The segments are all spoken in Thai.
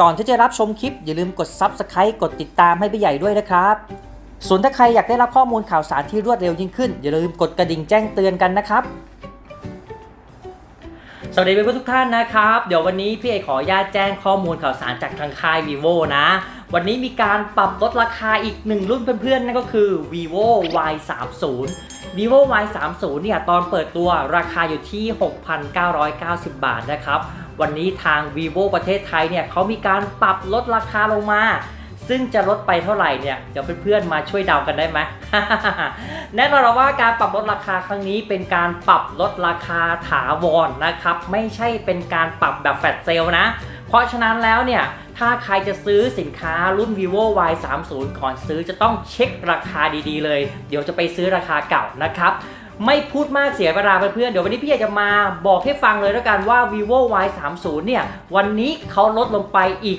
ก่อนที่จะรับชมคลิปอย่าลืมกด Subscribe กดติดตามให้พี่ใหญ่ด้วยนะครับ ส่วนถ้าใครอยากได้รับข้อมูลข่าวสารที่รวดเร็วยิ่งขึ้น อย่าลืมกดกระดิ่งแจ้งเตือนกันนะครับ สวัสดีเพื่อนทุกท่านนะครับ เดี๋ยววันนี้พี่เอกขออนุญาตแจ้งข้อมูลข่าวสารจากทางค่าย vivo นะ วันนี้มีการปรับลดราคาอีกหนึ่งรุ่นเพื่อนๆนั่นก็คือ vivo y 3 0 vivo y 3 0เนี่ยตอนเปิดตัวราคาอยู่ที่ 6,990 บาทนะครับ วันนี้ทาง vivo ประเทศไทยเนี่ยเขามีการปรับลดราคาลงมา ซึ่งจะลดไปเท่าไหร่เนี่ยเดี๋ยวเพื่อนๆมาช่วยเดากันได้ไหมแน่นอนว่าการปรับลดราคาครั้งนี้เป็นการปรับลดราคาถาวรนะครับ ไม่ใช่เป็นการปรับแบบแฟลชเซลนะ เพราะฉะนั้นแล้วเนี่ยถ้าใครจะซื้อสินค้ารุ่น vivo y 3 0ก่อนซื้อจะต้องเช็คราคาดีๆเลย เดี๋ยวจะไปซื้อราคาเก่านะครับ ไม่พูดมากเสียเวลาเพื่อนๆเดี๋ยววันนี้พี่อยากจะมาบอกให้ฟังเลยแล้วกันว่า vivo y 3 0เนี่ย วันนี้เขาลดลงไปอีก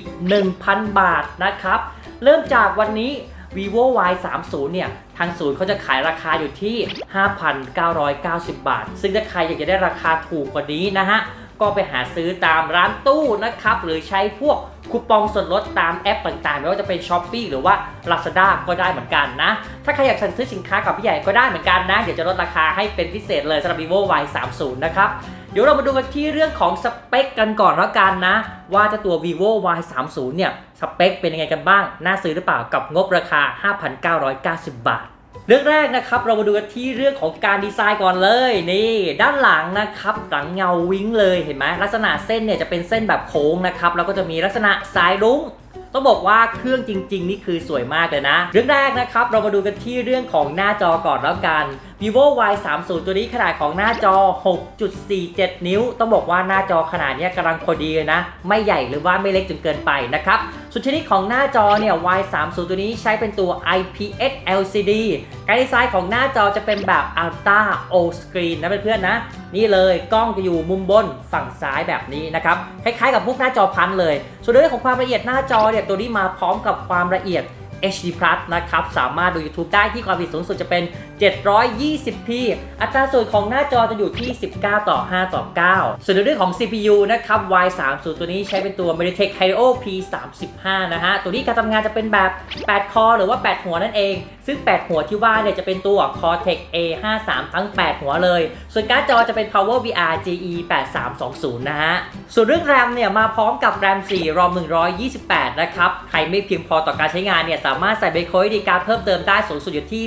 1,000 บาทนะครับ เริ่มจากวันนี้ vivo y 3 0เนี่ย ทางศูนย์เขาจะขายราคาอยู่ที่ 5,990 บาท ซึ่งถ้าใครอยากจะได้ราคาถูกกว่านี้นะฮะ ก็ไปหาซื้อตามร้านตู้นะครับ หรือใช้พวกคูปองส่วนลดตามแอปต่างๆ ไม่ว่าจะเป็น s h อ p e e หรือว่า Lazada ก็ได้เหมือนกันนะ ถ้าใครอยากสั่งซื้อสินค้ากับพี่ใหญ่ก็ได้เหมือนกันนะ เดี๋ยวจะลดราคาให้เป็นพิเศษเลยสำหรับ vivo y 3 0นะครับเดี๋ยวเรามาดูกันที่เรื่องของสเปคกันก่อนแล้วกันนะ ว่าจะตัว vivo y 3 0เนี่ยสเปคเป็นยังไงกันบ้าง น่าซื้อหรือเปล่ากับงบราคา 5,990 บาท เรื่องแรกนะครับเรามาดูกันที่เรื่องของการดีไซน์ก่อนเลยนี่ด้านหลังนะครับหลังเงาวิ้งเลยเห็นไหมลักษณะเส้นเนี่ยจะเป็นเส้นแบบโค้งนะครับแล้วก็จะมีลักษณะสายรุ้งต้องบอกว่าเครื่องจริง ๆ นี่คือสวยมากเลยนะ เรื่องแรกนะครับเรามาดูกันที่เรื่องของหน้าจอก่อนแล้วกัน vivo y 3 0ตัวนี้ขนาดของหน้าจอ 6.47 นิ้ว ต้องบอกว่าหน้าจอขนาดนี้กำลังพอดีเลยนะ ไม่ใหญ่หรือว่าไม่เล็กจนเกินไปนะครับส่วนชนิดของหน้าจอเนี่ย y 3 0ตัวนี้ใช้เป็นตัว IPS LCD การดีไซน์ของหน้าจอจะเป็นแบบ Ultra O Screen นะเพื่อนๆนะ นี่เลยกล้องจะอยู่มุมบนฝั่งซ้ายแบบนี้นะครับ คล้ายๆกับพวกหน้าจอพันเลย ส่วนในเรื่องของความละเอียดหน้าจอเนี่ยตัวนี้มาพร้อมกับความละเอียด HD Plus นะครับ สามารถดู YouTube ได้ที่ความละเอียดสูงสุดจะเป็น 720p อัตราส่วนของหน้าจอจะอยู่ที่ 19 ต่อ 5 ต่อ 9 ส่วนในเรื่องของ CPU นะครับ Y 3 0 ตัวนี้ใช้เป็นตัว Mediatek Helio P 3 5 นะฮะ ตัวนี้การทำงานจะเป็นแบบ 8 คอหรือว่า 8 หัวนั่นเอง ซึ่ง 8 หัวที่ว่าเนี่ยจะเป็นตัว Cortex A 5 3 ทั้ง 8 หัวเลย ส่วนการ์ดจอจะเป็น Power VR GE 8320 นะฮะ ส่วนเรื่อง RAM เนี่ยมาพร้อมกับ RAM 4 ROM 128 นะครับ ใครไม่เพียงพอต่อการใช้งานเนี่ยสามารถใส่เบคอยดีการ์ดเพิ่มเติมได้สูงสุดอยู่ที่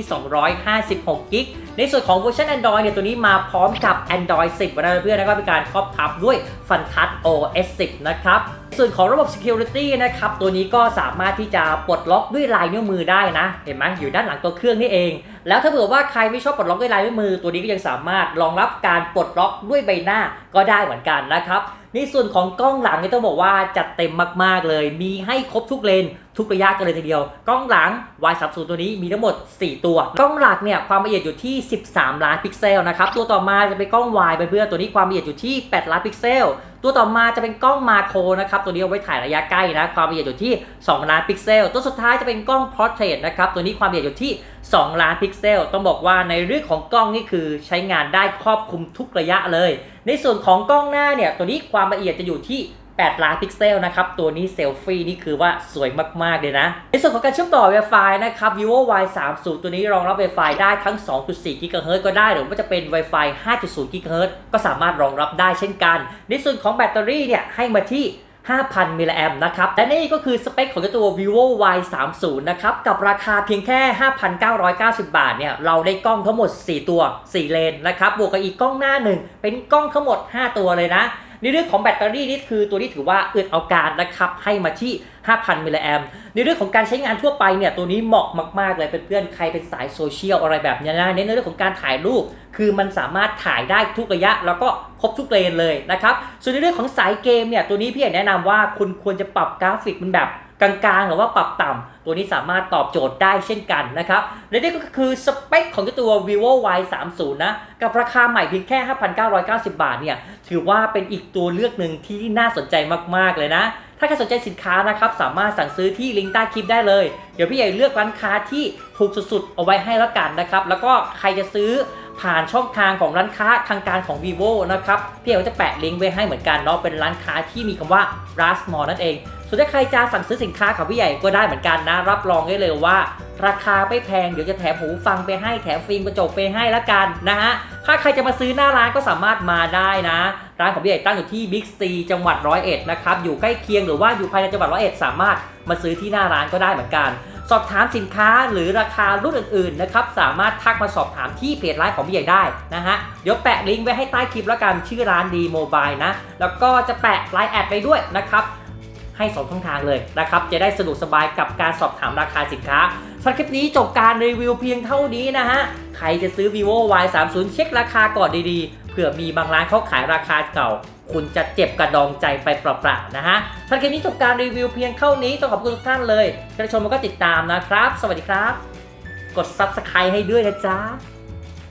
256กิกในส่วนของเวอร์ชัน Android เนี่ยตัวนี้มาพร้อมกับ Android 10นะเพื่อนๆแล้วก็เป็นการครอบทับด้วย f u n t o u c OS 10 นะครับส่วนของระบบ Security นะครับ ตัวนี้ก็สามารถที่จะปลดล็อกด้วยลายนิ้วมือได้นะ เห็นไหมอยู่ด้านหลังตัวเครื่องนี่เอง แล้วถ้าเผื่อว่าใครไม่ชอบปลดล็อกด้วยลายนิ้วมือ ตัวนี้ก็ยังสามารถรองรับการปลดล็อกด้วยใบหน้าก็ได้เหมือนกันนะครับ ในส่วนของกล้องหลังนี่ต้องบอกว่าจัดเต็มมากๆเลย มีให้ครบทุกเลนทุกระยะกันเลยทีเดียว กล้องหลัง Y 3 0ตัวนี้มีทั้งหมด 4 ตัว กล้องหลักเนี่ยความละเอียดอยู่ที่ 13 ล้านพิกเซลนะครับ ตัวต่อมาจะเป็นกล้อง Y เพื่อนๆตัวนี้ความละเอียดอยู่ที่ 8 ล้านพิกเซล ตัวต่อมาจะเป็นกล้องมาโครนะครับ ตัวนี้เอาไว้ถ่ายระยะใกล้นะ ความละเอียดอยู่ที่ 2 ล้านพิกเซล ตัวสุดท้ายจะเป็นกล้องพอร์เทรตนะครับ ตัวนี้ความละเอียดอยู่ที่ 2 ล้านพิกเซล ต้องบอกว่าในเรื่องของกล้องนี่คือใช้งานได้ครอบคลุมทุกระยะเลย ในส่วนของกล้องหน้าเนี่ย ตัวนี้ความละเอียดจะอยู่ที่ 8 ล้านพิกเซลนะครับ ตัวนี้เซลฟี่นี่คือว่าสวยมาก ๆ เลยนะ ในส่วนของการเชื่อมต่อ Wi-Fi นะครับ vivo y 3 0ตัวนี้รองรับ Wi-Fi ได้ทั้ง 2.4 GHz ก็ได้ หรือว่าจะเป็น Wi-Fi 5.0 GHz ก็สามารถรองรับได้เช่นกัน ในส่วนของแบตเตอรี่เนี่ยให้มาที่5,000 มิลลิแอมนะครับ และนี่ก็คือสเปคของตัว vivo y 3 0นะครับ กับราคาเพียงแค่ 5,990 บาท เนี่ย เราได้กล้องทั้งหมด 4 ตัว 4 เลน นะครับ บวกกับอีกกล้องหน้าหนึ่ง เป็นกล้องทั้งหมด 5 ตัวเลยนะ ในเรื่องของแบตเตอรี่นี่คือตัวนี้ถือว่าอึดเอาการนะครับให้มาที่ 5,000มิลลิแอมในเรื่องของการใช้งานทั่วไปเนี่ยตัวนี้เหมาะมากๆเลยเพื่อนๆใครเป็นสายโซเชียลอะไรแบบนี้นะในเรื่องของการถ่ายรูปคือมันสามารถถ่ายได้ทุกระยะ แล้วก็ครบทุกเลนเลยนะครับส่วนในเรื่องของสายเกมเนี่ยตัวนี้พี่อกแนะนำว่าคุณควรจะปรับกราฟิกมันแบบ กลางๆ หรือว่าปรับต่ำตัวนี้สามารถตอบโจทย์ได้เช่นกันนะครับ และนี่ก็คือสเปคของตัว vivo y 3 0นะกับราคาใหม่เพียงแค่ 5,990 บาทเนี่ยถือว่าเป็นอีกตัวเลือกหนึ่งที่น่าสนใจมากๆเลยนะถ้าใครสนใจสินค้านะครับ สามารถสั่งซื้อที่ลิงก์ใต้คลิปได้เลย เดี๋ยวพี่ใหญ่เลือกร้านค้าที่ถูกสุดๆ เอาไว้ให้แล้วกันนะครับ แล้วก็ใครจะซื้อ ผ่านช่องทางของร้านค้าทางการของ vivo นะครับพี่ใหญ่ก็จะแปะลิงก์ไว้ให้เหมือนกันเนาะเป็นร้านค้าที่มีคำว่า r a s m o r นั่นเอง ส่วนถ้าใครจะสั่งซื้อสินค้าของพี่ใหญ่ก็ได้เหมือนกันนะ รับรองได้เลยว่า ราคาไม่แพงเดี๋ยวจะแถมหูฟังไปให้แถมฟิล์มกระจกไปให้ละกันนะฮะถ้าใครจะมาซื้อหน้าร้านก็สามารถมาได้นะ ร้านของพี่ใหญ่ตั้งอยู่ที่บิ๊กซีจังหวัดร้อยเอ็ดนะครับอยู่ใกล้เคียงหรือว่าอยู่ภายในจังหวัดร้อยเอ็ดสามารถมาซื้อที่หน้าร้านก็ได้เหมือนกัน สอบถามสินค้าหรือราคารุ่นอื่นๆนะครับสามารถทักมาสอบถามที่เพจร้านของพี่ใหญ่ได้นะฮะเดี๋ยวแปะลิงก์ไว้ให้ใต้คลิปแล้วกันชื่อร้านดีโมบายนะ แล้วก็จะแปะไลน์แอดไปด้วยนะครับให้สองช่องทางเลยนะครับ จะได้สะดวกสบายกับการสอบถามราคาสินค้าสำหรับคลิปนี้จบการรีวิวเพียงเท่านี้นะฮะ ใครจะซื้อ vivo y 3 0เช็คราคาก่อนดีๆ เผื่อมีบางร้านเขาขายราคาเก่า คุณจะเจ็บกระดองใจไปเปล่าๆนะฮะท่านแคลิปนี้จบการรีวิวเพียงเท่านี้ต้องขอบคุณทุกท่านเลยที่รับชมแล้วก็ติดตามนะครับ สวัสดีครับ กด subscribe ให้ด้วยนะจ๊ะ